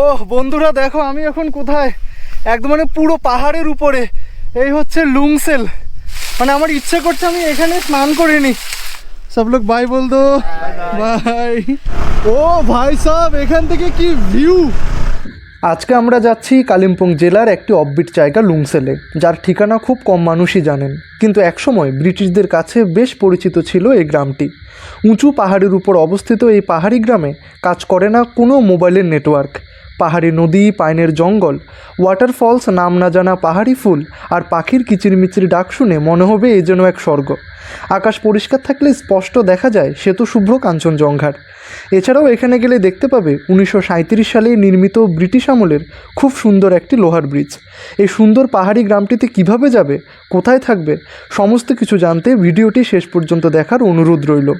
ও বন্ধুরা দেখো, আমি এখন কোথায়? একদম মানে পুরো পাহাড়ের উপরে। এই হচ্ছে লুংসেল। মানে আমার ইচ্ছে করছে আমি এখানে স্নান করিনি সব লোক, বাই বল দো বাই। ও ভাই সাহ এখান থেকে কি ভিউ আজকে আমরা যাচ্ছি কালিম্পং জেলার একটি অববিট জায়গা লুংসেলে, যার ঠিকানা খুব কম মানুষই জানেন। কিন্তু একসময় ব্রিটিশদের কাছে বেশ পরিচিত ছিল এই গ্রামটি। উঁচু পাহাড়ের উপর অবস্থিত এই পাহাড়ি গ্রামে কাজ করে না কোনো মোবাইলের নেটওয়ার্ক পাহাড়ি নদী, পাইনের জঙ্গল ওয়াটারফলস নাম না জানা পাহাড়ি ফুল আর পাখির কিচিরমিচির ডাক শুনে মনে হবে এ যেন এক স্বর্গ। আকাশ পরিষ্কার থাকলে স্পষ্ট দেখা যায় সেতু শুভ্র কাঞ্চনজঙ্ঘার এছাড়াও এখানে গেলে দেখতে পাবে উনিশশো সাঁইত্রিশ সালে নির্মিত ব্রিটিশ আমলের খুব সুন্দর একটি লোহার ব্রিজ। এই সুন্দর পাহাড়ি গ্রামটিতে কীভাবে যাবে, কোথায় থাকবে, সমস্ত কিছু জানতে ভিডিওটি শেষ পর্যন্ত দেখার অনুরোধ রইল।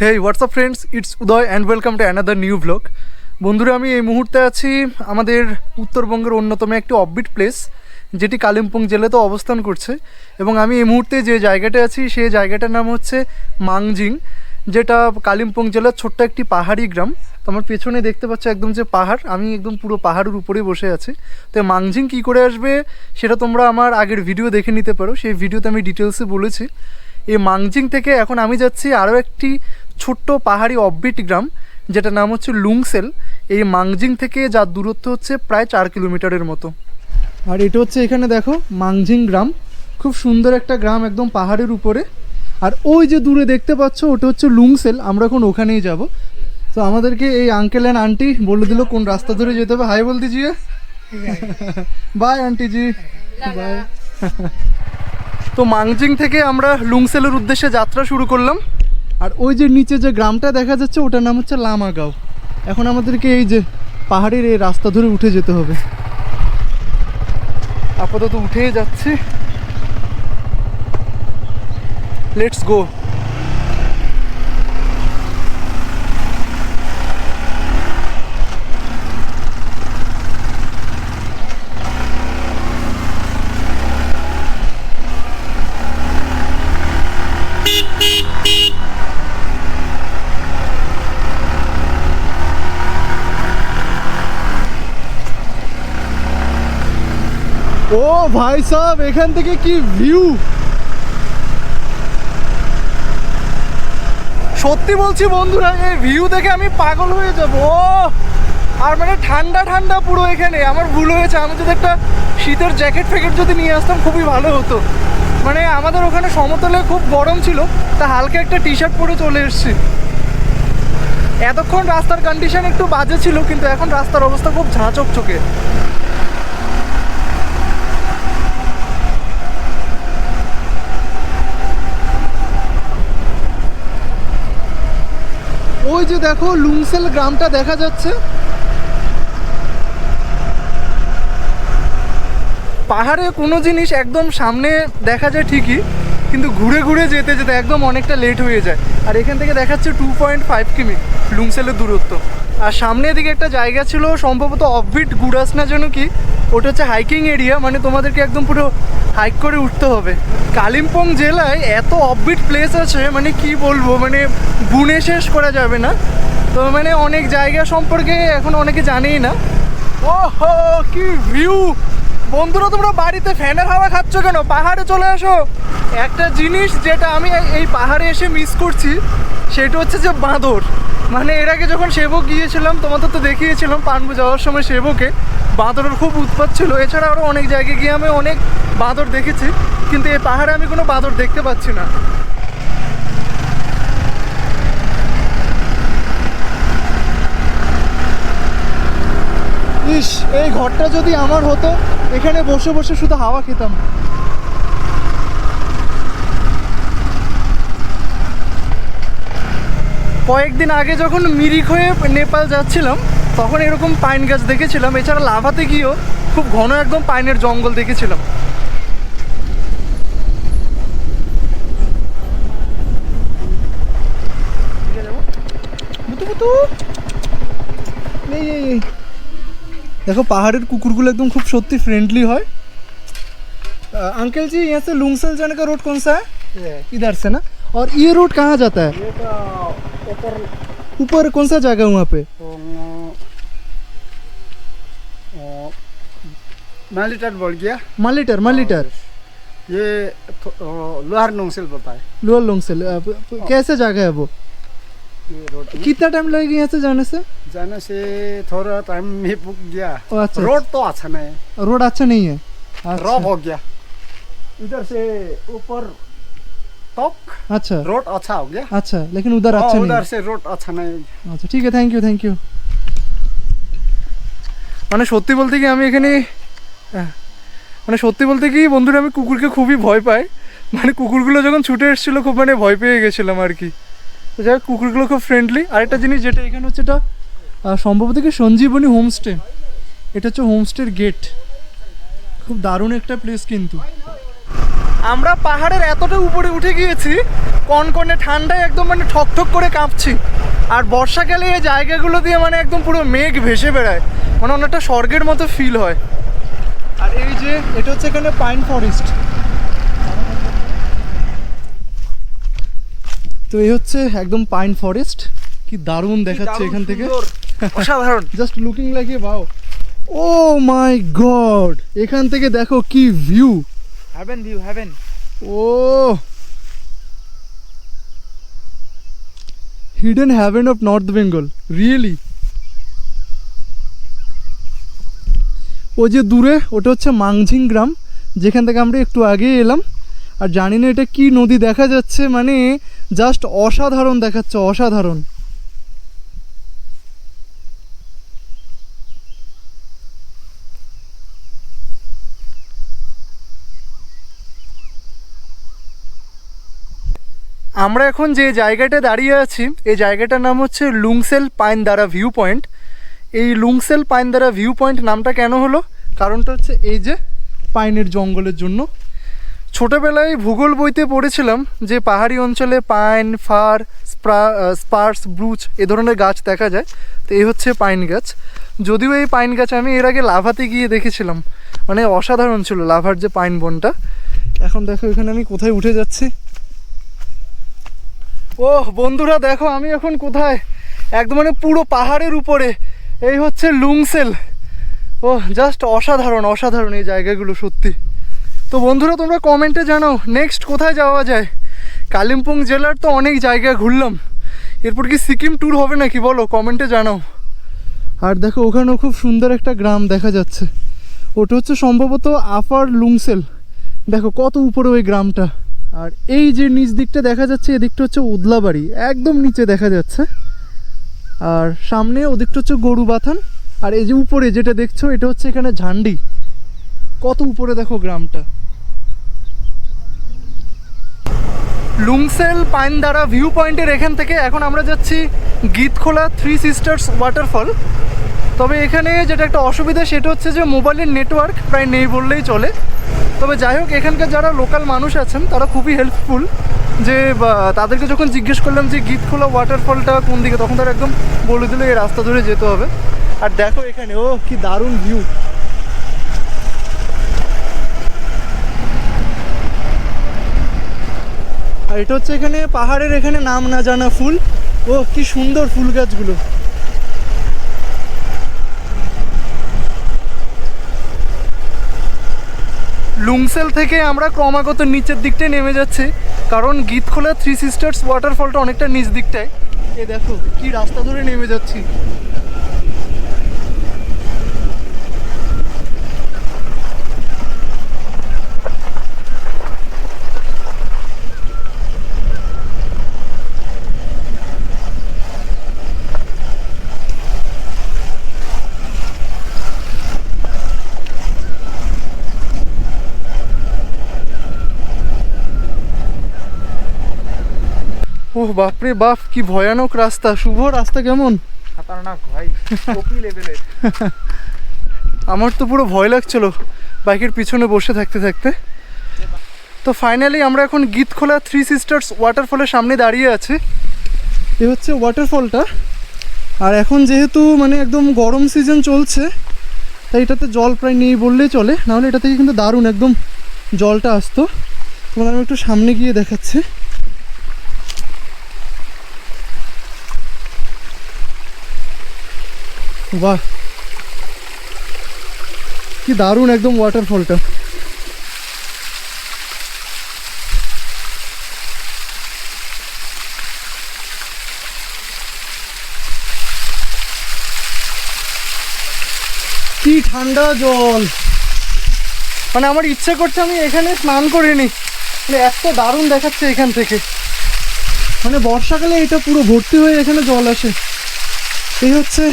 Hey WhatsApp friends it's Uday and welcome to another new blog বন্ধুরা, আমি এই মুহূর্তে আছি আমাদের উত্তরবঙ্গের অন্যতম একটি অববিট প্লেস যেটি কালিম্পং জেলাতে অবস্থান করছে। এবং আমি এই মুহূর্তে যে জায়গাটা আছি, সেই জায়গাটার নাম হচ্ছে মাংজিং, যেটা কালিম্পং জেলার ছোট্ট একটি পাহাড়ি গ্রাম। তো আমার পেছনে দেখতে পাচ্ছ একদম যে পাহাড়, আমি একদম পুরো পাহাড়ের উপরে বসে আছি। তো মাংজিং কী করে আসবে, সেটা তোমরা আমার আগের ভিডিও দেখে নিতে পারো। সেই ভিডিওতে আমি ডিটেলসে বলেছি। এই মাংজিং থেকে এখন আমি যাচ্ছি আরও একটি ছোট্ট পাহাড়ি অববিট গ্রাম, যেটার নাম হচ্ছে লুংসেল। এই মাংজিং থেকে যার দূরত্ব হচ্ছে প্রায় চার কিলোমিটারের মতো। আর এটা হচ্ছে এখানে দেখো, মাংজিং গ্রাম। খুব সুন্দর একটা গ্রাম একদম পাহাড়ের উপরে। আর ওই যে দূরে দেখতে পাচ্ছ, ওটা হচ্ছে লুংসেল। আমরা এখন ওখানেই যাব। তো আমাদেরকে এই আঙ্কেল অ্যান্ড আন্টি বলে দিল, কোন রাস্তা ধরে যেতে হবে। হাই বল দিজিয়ে বাই আন্টি জি বাই তো মাংজিং থেকে আমরা লুংসেলের উদ্দেশ্যে যাত্রা শুরু করলাম। আর ওই যে নিচে যে গ্রামটা দেখা যাচ্ছে, ওটার নাম হচ্ছে লামাগাঁও। এখন আমাদেরকে এই যে পাহাড়ের এই রাস্তা ধরে উঠে যেতে হবে। আপাতত উঠেই যাচ্ছি। লেটস গো ও ভাই সাহেব এখান থেকে কি ভিউ সত্যি বলছি বন্ধুরা, এই ভিউ দেখে আমি পাগল হয়ে যাব। আর মানে ঠান্ডা ঠান্ডা পুরো এখানে। আমার ভুল হয়েছে, আমি যদি একটা শীতের জ্যাকেট ফ্যাকেট যদি নিয়ে আসতাম, খুবই ভালো হতো। মানে আমাদের ওখানে সমতলে খুব গরম ছিল, তা হালকা একটা টি শার্ট পরে চলে এসেছি। এতক্ষণ রাস্তার কন্ডিশন একটু বাজে ছিল, কিন্তু এখন রাস্তার অবস্থা খুব ঝাঁচক ওই যে দেখো লুংসেল গ্রামটা দেখা যাচ্ছে। পাহাড়ে কোনো জিনিস একদম সামনে দেখা যায় ঠিকই কিন্তু ঘুরে ঘুরে যেতে যেতে একদম অনেকটা লেট হয়ে যায়। আর এখান থেকে দেখাচ্ছে টু পয়েন্ট ফাইভ কিমি, লুংসেলের দূরত্ব। আর সামনের দিকে একটা জায়গা ছিল সম্ভবত অফবিট গুড়াস না যেন কি, ওটা হচ্ছে হাইকিং এরিয়া মানে তোমাদেরকে একদম পুরো হাইক করে উঠতে হবে। কালিম্পং জেলায় এত অফবিট প্লেস আছে মানে কি বলব মানে গুণে শেষ করা যাবে না। তো মানে অনেক জায়গা সম্পর্কে এখন অনেকে জানেই না। ওহো, কি ভিউ বন্ধুরা, তোমরা বাড়িতে ফ্যানের হাওয়া খাচ্ছ কেন? পাহাড়ে চলে আসো একটা জিনিস যেটা আমি এই- পাহাড়ে এসে মিস করছি, সেটা হচ্ছে যে বাঁদর। মানে এর আগে যখন সেবক গিয়েছিলাম, তোমাদের তো দেখিয়েছিলাম, পানবু যাওয়ার সময় সেবকে, বাঁদরের খুব উৎপাত ছিল। এছাড়া আরও অনেক জায়গায় গিয়ে আমি অনেক বাঁদর দেখেছি, কিন্তু এই পাহাড়ে আমি কোনো বাঁদর দেখতে পাচ্ছি না। ইস এই ঘরটা যদি আমার হতো, এখানে বসে বসে শুধু হাওয়া খেতাম। কয়েকদিন আগে যখন মিরিক হয়ে নেপাল যাচ্ছিলাম, তখন এরকম পাইন গাছ দেখেছিলাম। এছাড়া লাভাতে গিয়েও খুব ঘন একদম পাইনের জঙ্গল দেখেছিলাম। देखो पहाड़ের কুকুरগুলো एकदम खूब সত্যি फ्रेंडली হয় अंकल जी यहाँ से लुंगसल जाने का रोड कौन सा है? इधर से ना? और ये रोड कहाँ जाता है? तो ऊपर। ऊपर कौन सा जगह वहाँ पे? तो मालीटर बोल गया। मालीटर मालीटर। हाँ। ये लोहर लोंगसेल बोलता है। लोहर लोंगसेल हाँ। कैसे जगह है वो? कितना टाइम लगेगा यहाँ से जाने से? जाने से थोड़ा टाइम में पुग गया ओ, अच्छा रोड तो अच्छा नहीं है रोड अच्छा नहीं है रॉक अच्छा हो गया इधर से ऊपर तक अच्छा रोड अच्छा हो गया अच्छा लेकिन उधर हाँ, अच्छा नहीं उधर है से रोड अच्छा नहीं আচ্ছা ঠিক আছে থ্যাংক ইউ থ্যাংক ইউ মানে সত্যি বলতে কি আমি এখানে আহ, মানে সত্যি বলতে কি বন্ধুরা আমি কুকুরকে খুবই ভয় পাই মানে কুকুরগুলো যখন ছুটে এসেছিলো খুব মানে ভয় পেয়ে গেছিলাম আর কি তো যাই হোক, কুকুরগুলো খুব ফ্রেন্ডলি আরেকটা জিনিস যেটা এখানে হচ্ছে এটা আহ, সম্ভবত কি সঞ্জীবনী হোমস্টে। এটা হচ্ছে হোমস্টের গেট। খুব দারুণ একটা প্লেস কিন্তু। আমরা পাহাড়ের এতটা উপরে উঠে গিয়েছি কনকনে ঠান্ডায় একদম মানে ঠকঠক করে কাঁপছি। আর বর্ষাকালে এই জায়গাগুলো দিয়ে মানে একদম পুরো মেঘ ভেসে বেড়ায়। মানে অনেকটা স্বর্গের মতো ফিল হয়। আর এই যে এটা হচ্ছে এখানে পাইন ফরেস্ট তো এই হচ্ছে একদম পাইন ফরেস্ট কি দারুণ দেখাচ্ছে এখান থেকে। অসাধারণ। Just looking like a wow oh my god এখান থেকে দেখো কি view haven view haven O hidden heaven of North Bengal really ও যে দূরে ওটা হচ্ছে মাংঝিং গ্রাম যেখান থেকে আমরা একটু আগে এলাম। আর জানি না এটা কি নদী দেখা যাচ্ছে মানে জাস্ট অসাধারণ দেখাচ্ছে অসাধারণ। আমরা এখন যে জায়গাটা দাঁড়িয়ে আছি, এই জায়গাটার নাম হচ্ছে লুংসেল পাইনদারা ভিউ পয়েন্ট এই Lungsel pine Pinedara view point নামটা কেন হলো? কারণটা হচ্ছে এই যে পাইনের জঙ্গলের জন্য। ছোটোবেলায় ভূগোল বইতে পড়েছিলাম যে পাহাড়ি অঞ্চলে pine, fir, spruce- spruce, birch এ ধরনের গাছ দেখা যায়। তো এই হচ্ছে পাইন গাছ। যদিও এই পাইন গাছ আমি এর আগে লাভাতে গিয়ে দেখেছিলাম। মানে অসাধারণ ছিল লাভার যে পাইন বনটা। এখন দেখো এখানে আমি কোথায় উঠে যাচ্ছি। ও বন্ধুরা দেখো, আমি এখন কোথায়? একদম মানে পুরো পাহাড়ের উপরে। এই হচ্ছে লুংসেল। ও জাস্ট অসাধারণ অসাধারণ এই জায়গাগুলো, সত্যি। তো বন্ধুরা, তোমরা কমেন্টে জানাও নেক্সট কোথায় যাওয়া যায়? কালিম্পং জেলার তো অনেক জায়গা ঘুরলাম। এরপর কি সিকিম ট্যুর হবে নাকি? বলো কমেন্টে জানাও। আর দেখো, ওখানেও খুব সুন্দর একটা গ্রাম দেখা যাচ্ছে। ওটা হচ্ছে সম্ভবত আপার লুংসেল। দেখো, কত উপরে ওই গ্রামটা। আর এই যে নিচ দিকটা দেখা যাচ্ছে এদিকটা হচ্ছে উদলাবাড়ি। একদম নিচে দেখা যাচ্ছে। আর সামনে ওদিকটা হচ্ছে গরু বাথান আর এই যে উপরে যেটা দেখছ, এটা হচ্ছে এখানে ঝান্ডি। কত উপরে দেখো গ্রামটা। লুংসেল পাইনদারা ভিউ পয়েন্টের এখান থেকে এখন আমরা যাচ্ছি গীতখোলা থ্রি সিস্টার্স ওয়াটারফল তবে এখানে যেটা একটা অসুবিধা সেটা হচ্ছে যে মোবাইলের নেটওয়ার্ক প্রায় নেই বললেই চলে। তবে যাই হোক, এখানকার যারা লোকাল মানুষ আছেন, তারা খুবই হেল্পফুল যে তাদেরকে যখন জিজ্ঞেস করলাম যে গীতখোলা ওয়াটারফলটা কোন দিকে? তখন তারা একদম বলে দিল, এই রাস্তা ধরে যেতে হবে। আর দেখো এখানে, ও, কি দারুণ ভিউ আর এটা হচ্ছে এখানে পাহাড়ের এখানে নাম না জানা ফুল। ও, কি সুন্দর ফুল গাছগুলো! লুংসেল থেকে আমরা ক্রমাগত নিচের দিকটায় নেমে যাচ্ছি। কারণ গীতখোলা থ্রি সিস্টার্স ওয়াটারফলটা অনেকটা নিচ দিকটায়। এ দেখো, কি রাস্তা ধরে নেমে যাচ্ছি। ওহ বাপরে বাপ কি ভয়ানক রাস্তা। শুভ রাস্তা কেমন? খতরনাক ভাই ওপি লেভেলের আমার তো পুরো ভয় লাগছিল বাইকের পিছনে বসে থাকতে থাকতে। তো ফাইনালি আমরা এখন গীতখোলা থ্রি সিস্টার্স ওয়াটারফলের সামনে দাঁড়িয়ে আছি। এ হচ্ছে ওয়াটারফলটা আর এখন যেহেতু মানে একদম গরম সিজন চলছে তাই এটাতে জল প্রায় নেই বললেই চলে। নাহলে এটা থেকে কিন্তু দারুণ একদম জলটা আসতো। তোমাদের আমি একটু সামনে গিয়ে দেখাচ্ছি। বাহ। কি দারুণ একদম ওয়াটারফলটা কি ঠান্ডা জল। মানে আমার ইচ্ছে করছে আমি এখানে স্নান করিনি মানে এত দারুণ দেখাচ্ছে এখান থেকে। মানে বর্ষাকালে এটা পুরো ভর্তি হয়ে এখানে জল আসে। এই হচ্ছে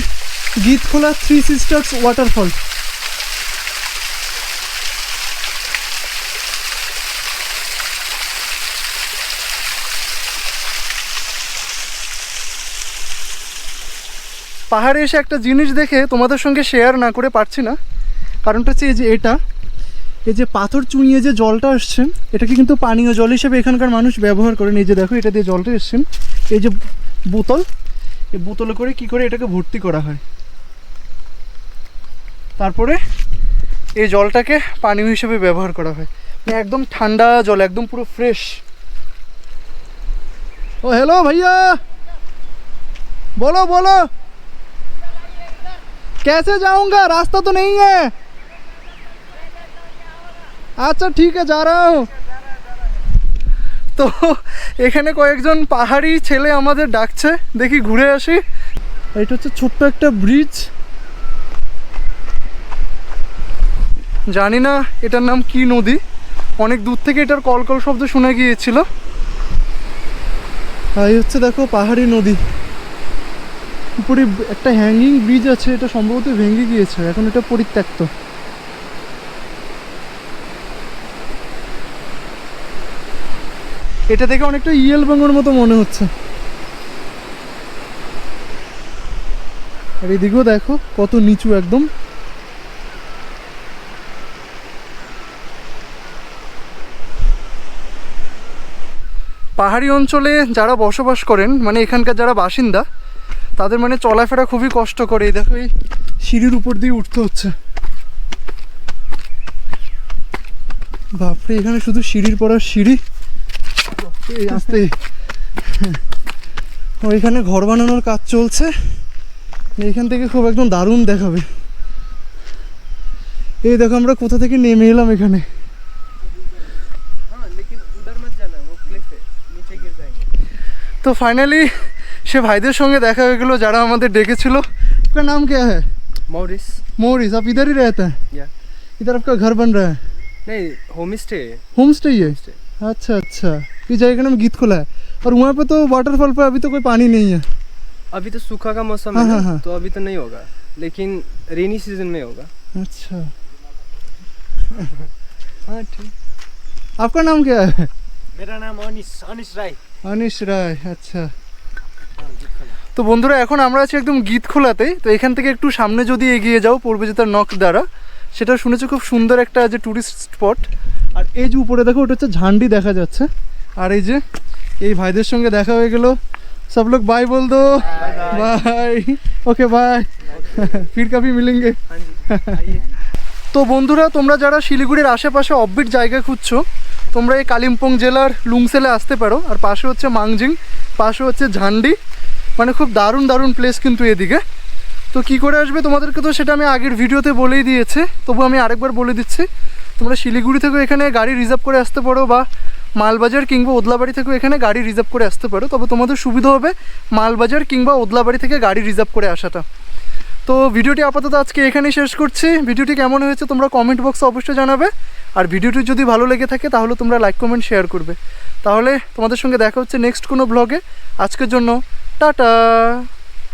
গীতখোলা থ্রি সিস্টার্স ওয়াটারফল পাহাড়ে এসে একটা জিনিস দেখে তোমাদের সঙ্গে শেয়ার না করে পারছি না। কারণটা হচ্ছে এই যে এটা। এই যে পাথর চুঁইয়ে যে জলটা আসছে, এটাকে কিন্তু পানীয় জল হিসেবে এখানকার মানুষ ব্যবহার করেন। এই যে দেখো, এটা দিয়ে জলটা এসছেন এই যে বোতল, এই বোতলে করে কি করে এটাকে ভর্তি করা হয়। তারপরে এই জলটাকে পানীয় হিসেবে ব্যবহার করা হয় মানে একদম ঠান্ডা জল একদম পুরো ফ্রেশ ও হ্যালো ভাইয়া बोलो बोलो कैसे जाऊंगा रास्ता तो नहीं है আচ্ছা ঠিক আছে যা रहा हूं তো এখানে কয়েকজন পাহাড়ি ছেলে আমাদের ডাকছে দেখি ঘুরে আসি এটা হচ্ছে ছোট্ট একটা ব্রিজ জানি না এটার নাম কি নদী। অনেক দূর থেকে এটার কলকল শব্দ শোনা গিয়েছিল। এই হচ্ছে দেখো পাহাড়ি নদী। উপরে একটা হ্যাঙ্গিং ব্রিজ আছে, এটা সম্ভবত ভেঙে গিয়েছে, এখন এটা পরিত্যক্ত। এটা দেখে অনেকটা ইয়েল বাঙর মতো মনে হচ্ছে। আর এদিকেও দেখো কত নিচু একদম। পাহাড়ি অঞ্চলে যারা বসবাস করেন মানে এখানকার যারা বাসিন্দা, তাদের মানে চলাফেরা খুবই কষ্ট করে এই দেখো, এই সিঁড়ির উপর দিয়ে উঠতে হচ্ছে। বাপরে, এখানে শুধু সিঁড়ির পর আর সিঁড়ি? আস্তে ওইখানে ঘর বানানোর কাজ চলছে। এইখান থেকে খুব একদম দারুণ দেখাবে। এই দেখো, আমরা কোথা থেকে নেমে এলাম এখানে? তো ফাইনালি সে ভাইদের সঙ্গে দেখা হয়ে গেলো যারা আমাদের ডেকেছিল আপনার नाम क्या है मॉरिस मोरिस आप इधर ही रहते हैं या इधर आपका घर बन रहा है नहीं होम स्टे है होम स्टे ही है स्टे अच्छा अच्छा ये जगह का नाम गीत खोला है और वहाँ पे तो वाटरफॉल पे अभी तो कोई पानी नहीं है अभी तो सूखा का मौसम हाँ, है हाँ, ना हाँ। तो अभी तो नहीं होगा लेकिन रेनी सीजन में होगा अच्छा हाँ ठीक आपका नाम क्या है मेरा नाम अनिस अनिस राय অনিশ রায় আচ্ছা। তো বন্ধুরা, এখন আমরা আছি একদম গীত খোলাতে তো এখান থেকে একটু সামনে যদি এগিয়ে যাও পড়বে যে তার নখ দ্বারা, সেটা শুনেছো খুব সুন্দর একটা যে ট্যুরিস্ট স্পট আর এই যে উপরে দেখো, ওটা হচ্ছে ঝান্ডি দেখা যাচ্ছে। আর এই যে, এই ভাইদের সঙ্গে দেখা হয়ে গেল। সব লোক, বাই বল দো বাই। Okay, by. ফির কাভি মিলেঙ্গে। তো বন্ধুরা, তোমরা যারা শিলিগুড়ির আশেপাশে অববিট জায়গা খুঁজছো তোমরা এই কালিম্পং জেলার লুংসেলে আসতে পারো, আর পাশে হচ্ছে মাংজিং, পাশে হচ্ছে ঝান্ডি। মানে খুব দারুণ দারুণ প্লেস কিন্তু এদিকে। তো কি করে আসবে তোমাদেরকে তো সেটা আমি আগের ভিডিওতে বলেই দিয়েছে, তবু আমি আরেকবার বলে দিচ্ছি। তোমরা শিলিগুড়ি থেকেও এখানে গাড়ি রিজার্ভ করে আসতে পারো, বা মালবাজার কিংবা ওদলাবাড়ি থেকেও এখানে গাড়ি রিজার্ভ করে আসতে পারো। তবে তোমাদের সুবিধা হবে মালবাজার কিংবা ওদলাবাড়ি থেকে গাড়ি রিজার্ভ করে আসাটা। তো ভিডিওটি আপাতত আজকে এখানেই শেষ করছি। ভিডিওটি কেমন হয়েছে তোমরা কমেন্ট বক্সে অবশ্যই জানাবে। আর ভিডিওটি যদি ভালো লেগে থাকে তাহলে তোমরা লাইক কমেন্ট শেয়ার করবে। তাহলে তোমাদের সঙ্গে দেখা হচ্ছে নেক্সট কোনো ব্লগে আজকের জন্য টাটা!